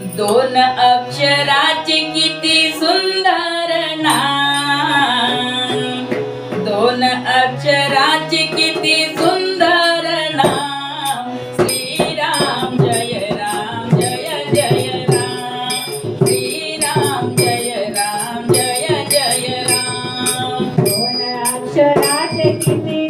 दोन अक्षराचे किती सुंदर नाम. दोन अक्षराचे किती सुंदर नाम. श्रीराम जय राम जय जय राम. श्रीराम जय राम जय जय राम. दोन अक्षराचे किती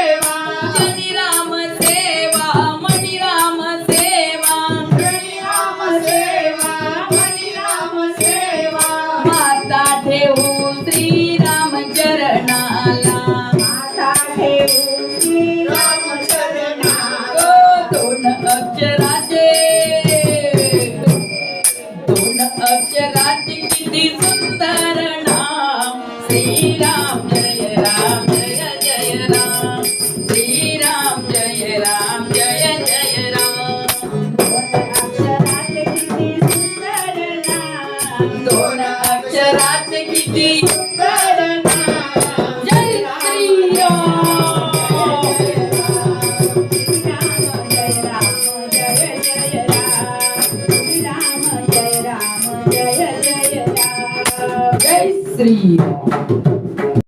अक्षराचे किती सुंदर नाम. श्रीराम जय राम.